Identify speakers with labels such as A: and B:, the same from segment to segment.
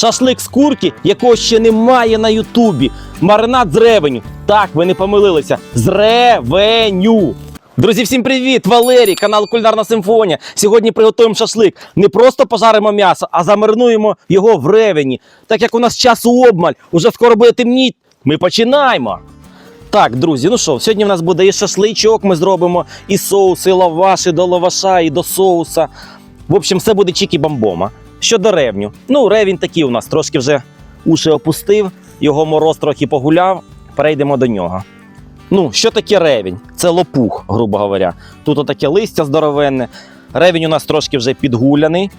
A: Шашлик з курки, якого ще немає на Ютубі. Маринад з ревеню. Так, ви не помилилися. З ревеню. Друзі, всім привіт! Валерій, канал Кулінарна Симфонія. Сьогодні приготуємо шашлик. Не просто пожаримо м'ясо, а замаринуємо його в ревені. Так як у нас часу обмаль, уже скоро буде темніть. Ми починаємо. Так, друзі, ну що, сьогодні в нас буде і шашличок, ми зробимо, і соус, і лаваш, і до лаваша, і до соуса. В общем, все буде чікі-бамбома. Щодо ревню. Ну, ревінь такий у нас трошки вже уші опустив, його мороз трохи погуляв. Перейдемо до нього. Ну, що таке ревінь? Це лопух, грубо говоря. Тут отаке листя здоровенне. Ревінь у нас трошки вже підгуляний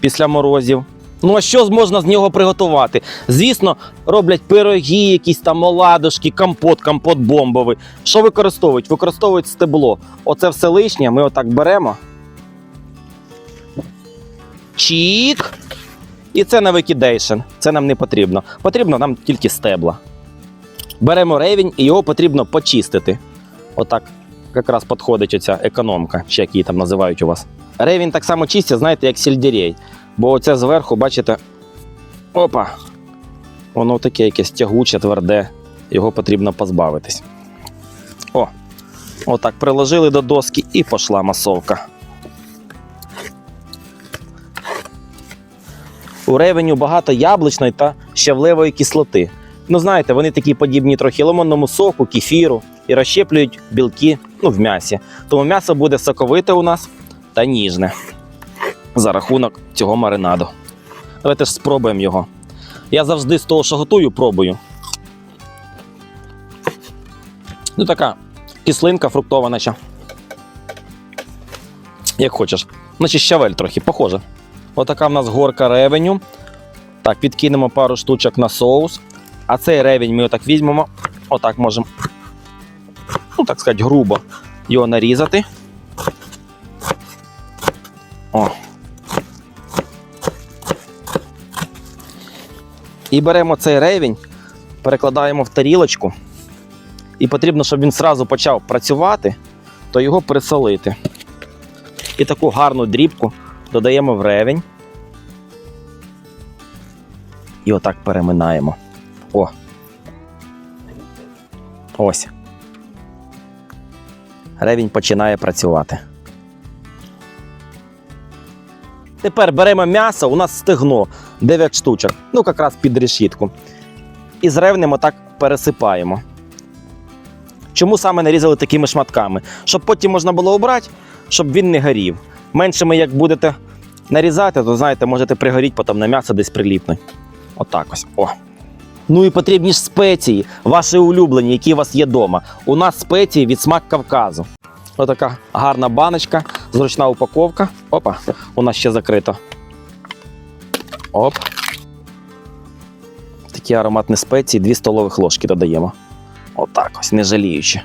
A: після морозів. Ну, а що можна з нього приготувати? Звісно, роблять пироги, якісь там оладушки, компот, компот бомбовий. Що використовують? Використовують стебло. Оце все лишнє, ми отак беремо. Чік. І це на викидейшн. Це нам не потрібно. Потрібно нам тільки стебла. Беремо ревінь і його потрібно почистити. Отак якраз підходить оця економка, чи як її там називають у вас. Ревінь так само чистять, знаєте, як сельдерей. Бо оце зверху, бачите, опа, воно таке якесь тягуче, тверде. Його потрібно позбавитись. О, отак приложили до доски і пішла масовка. У ревеню багато яблучної та щавлевої кислоти. Ну, знаєте, вони такі подібні трохи лимонному соку, кефіру і розщеплюють білки ну, в м'ясі. Тому м'ясо буде соковите у нас та ніжне за рахунок цього маринаду. Давайте ж спробуємо його. Я завжди з того, що готую, пробую. Ну, така кислинка фруктова, наче. Як хочеш. Наче щавель трохи, похоже. Отака в нас горка ревеню. Так, підкинемо пару штучок на соус. А цей ревень ми отак візьмемо. Отак можемо, ну так сказати, грубо його нарізати. О. І беремо цей ревень, перекладаємо в тарілочку. І потрібно, щоб він зразу почав працювати, то його присолити. І таку гарну дрібку додаємо в ревень. І отак переминаємо. О. Ось. Ревень починає працювати. Тепер беремо м'ясо, у нас стегно 9 штучок, ну якраз під решітку. І з ревнем отак пересипаємо. Чому саме нарізали такими шматками? Щоб потім можна було обрати, щоб він не горів. Меншими, як будете нарізати, то знаєте, можете пригоріти потім на м'ясо десь приліпне. Отак ось. О. Ну і потрібні ж спеції, ваші улюблені, які у вас є вдома. У нас спеції від смак Кавказу. Отака гарна баночка, зручна упаковка. Опа, у нас ще закрито. Оп. Такі ароматні спеції, 2 столових ложки додаємо. Отак ось, не жаліючи.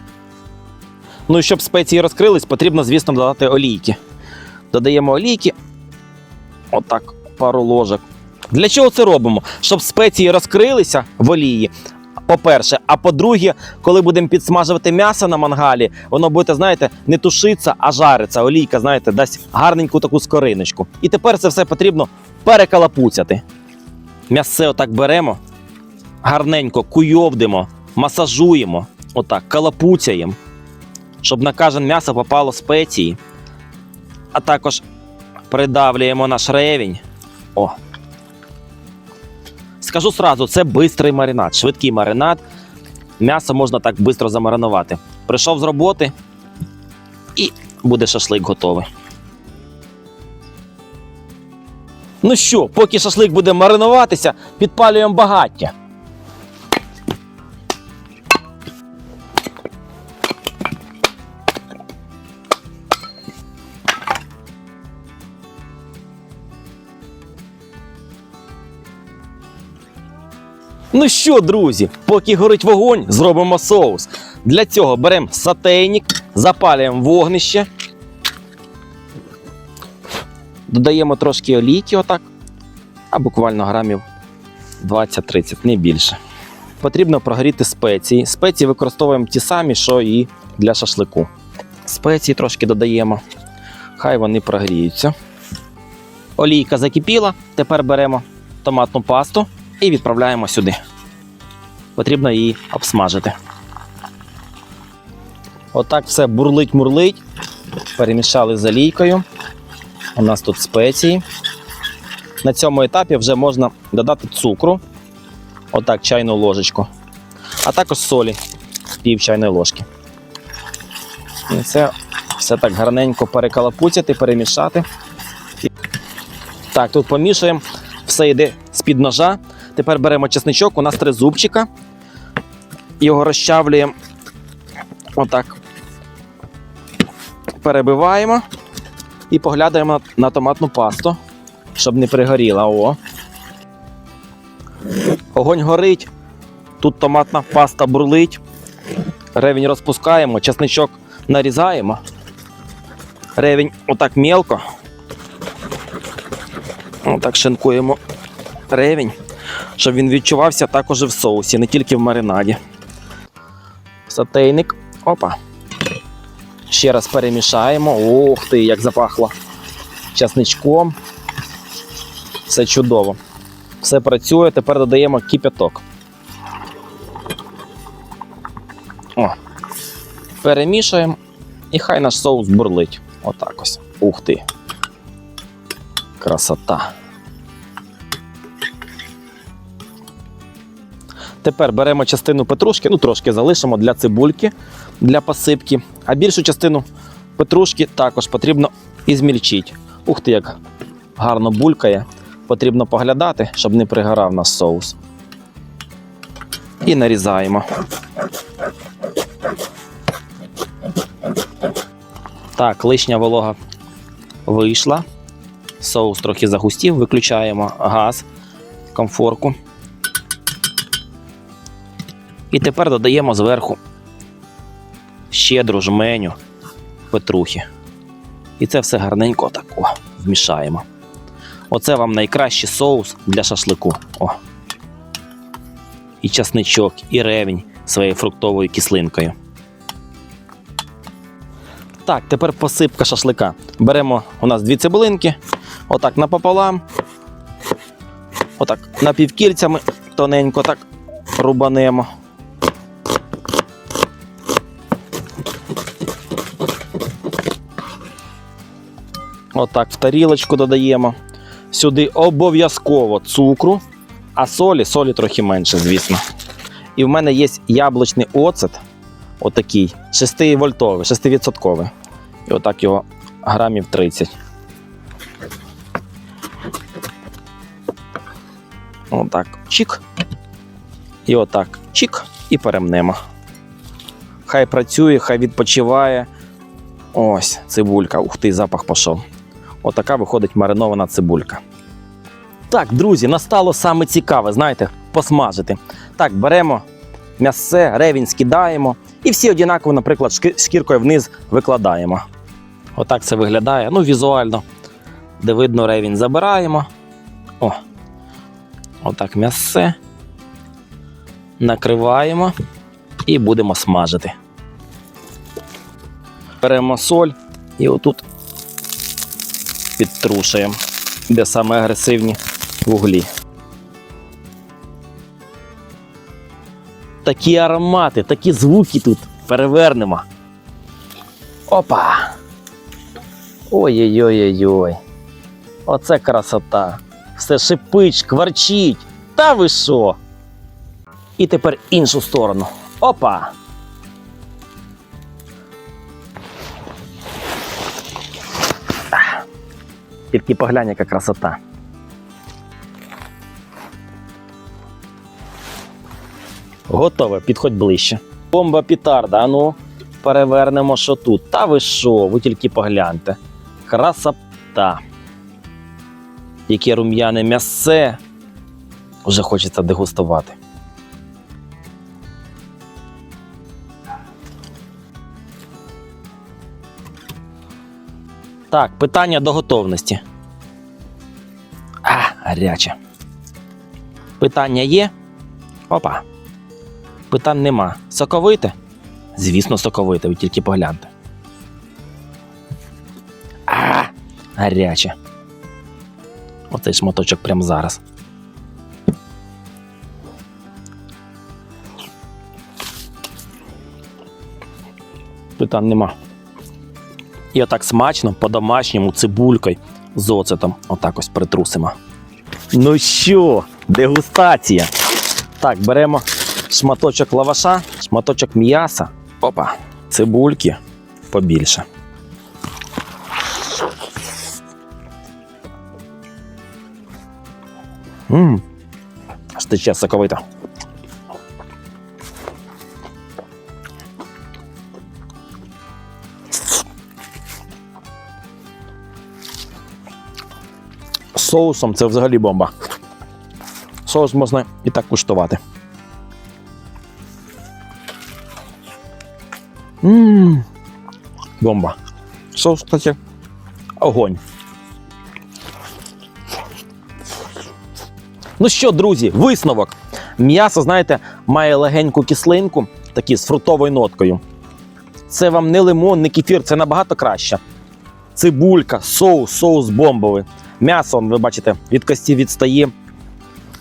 A: Ну і щоб спеції розкрились, потрібно, звісно, додати олійки. Додаємо олійки. Отак, пару ложок. Для чого це робимо? Щоб спеції розкрилися в олії. По-перше, а по-друге, коли будемо підсмажувати м'ясо на мангалі, воно буде, знаєте, не тушиться, а жариться. Олійка, знаєте, дасть гарненьку таку скориночку. І тепер це все потрібно перекалапуцяти. М'ясце отак беремо, гарненько куйовдимо, масажуємо, отак, калапуцяємо, щоб на кожен м'ясо попало спеції. А також придавлюємо наш ревінь. О, Скажу сразу, це бистрий маринад, швидкий маринад. М'ясо можна так швидко замаринувати. Прийшов з роботи і буде шашлик готовий. Ну що, поки шашлик буде маринуватися, підпалюємо багаття. Ну що, друзі, поки горить вогонь, зробимо соус. Для цього беремо сатейник, запалюємо вогнище. Додаємо трошки олійки, отак, а буквально грамів 20-30, не більше. Потрібно прогріти спеції. Спеції використовуємо ті самі, що і для шашлику. Спеції трошки додаємо. Хай вони прогріються. Олійка закипіла. Тепер беремо томатну пасту і відправляємо сюди. Потрібно її обсмажити. Отак все бурлить-мурлить. Перемішали з олійкою. У нас тут спеції. На цьому етапі вже можна додати цукру. Отак, чайну ложечку. А також солі пів чайної ложки. І це все так гарненько перекалапуцяти, перемішати. Так, тут помішуємо. Все йде з-під ножа. Тепер беремо чесничок, у нас три зубчика. Його розчавлюємо. Отак. Перебиваємо і поглядаємо на томатну пасту, щоб не пригоріла. О. Огонь горить. Тут томатна паста бурлить. Ревень розпускаємо, чесничок нарізаємо. Ревень отак мелко. Отак шинкуємо ревень, щоб він відчувався також і в соусі, не тільки в маринаді. Сотейник. Опа. Ще раз перемішаємо. Ух ти, як запахло часничком. Все чудово. Все працює. Тепер додаємо кипяток. О. Перемішуємо. І хай наш соус бурлить. Отак ось. Ух ти. Красота. Тепер беремо частину петрушки, ну трошки залишимо для цибульки, для посипки. А більшу частину петрушки також потрібно і змільчити. Ух ти, як гарно булькає. Потрібно поглядати, щоб не пригорав наш соус. І нарізаємо. Так, лишня волога вийшла. Соус трохи загустів, виключаємо газ, комфорку. І тепер додаємо зверху щедру жменю петрухи. І це все гарненько так о, вмішаємо. Оце вам найкращий соус для шашлику. О. І часничок, і ревень своєю фруктовою кислинкою. Так, тепер посипка шашлика. Беремо у нас дві цибулинки, отак напополам, отак напівкільцями, тоненько так рубанемо. Отак в тарілочку додаємо. Сюди обов'язково цукру, а солі, солі трохи менше, звісно. І в мене є яблучний оцет, отакий, 6 вольтовий, 6%. І отак його грамів 30. Отак. Чик. І отак. Чик. І перемнемо. Хай працює, хай відпочиває. Ось цибулька. Ух ти, запах пішов. Отака виходить маринована цибулька. Так, друзі, настало саме цікаве, знаєте, посмажити. Так, беремо м'ясце, ревінь скидаємо і всі однаково, наприклад, шкіркою вниз викладаємо. Отак це виглядає. Ну, візуально, де видно ревінь забираємо. О. Отак м'ясце. Накриваємо і будемо смажити. Беремо соль і отут підтрушуємо, де саме агресивні вуглі. Такі аромати, такі звуки тут перевернемо. Опа! Ой-ой-ой-ой-ой. Оце красота. Все шипить, шкварчить. Та ви? І тепер іншу сторону. Опа! Тільки поглянь, яка красота. Готове, підходь ближче. Бомба пітарда, а ну перевернемо, що тут. Та ви що, ви тільки погляньте. Красота. Яке рум'яне м'ясе. Вже хочеться дегустувати. Так, питання до готовності. А, гаряче. Питання є? Опа. Питань нема. Соковите? Звісно, соковите, ви тільки погляньте. А, гаряче оцей шматочок прямо зараз. Питань нема. І отак смачно, по-домашньому, цибулькою з оцетом. Отак ось притрусимо. Ну що, дегустація? Так, беремо шматочок лаваша, шматочок м'яса. Опа, цибульки побільше. Мм, аж тече соковито. З соусом це взагалі бомба. Соус можна і так куштувати. Мм. Бомба. Соус, кстати, огонь. Ну що, друзі, висновок. М'ясо, знаєте, має легеньку кислинку, такі з фруктовою ноткою. Це вам не лимон, не кефір, це набагато краще. Цибулька, соус, соус бомбовий. М'ясо, ви бачите, від кості відстає.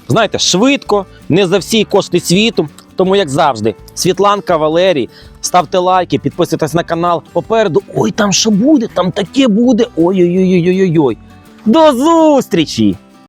A: Знаєте, швидко, не за всі кошти світу. Тому, як завжди, Світланка Валерій, ставте лайки, підписуйтесь на канал. Попереду. Ой, там що буде? Там таке буде. Ой-ой-ой-ой-ой-ой. До зустрічі!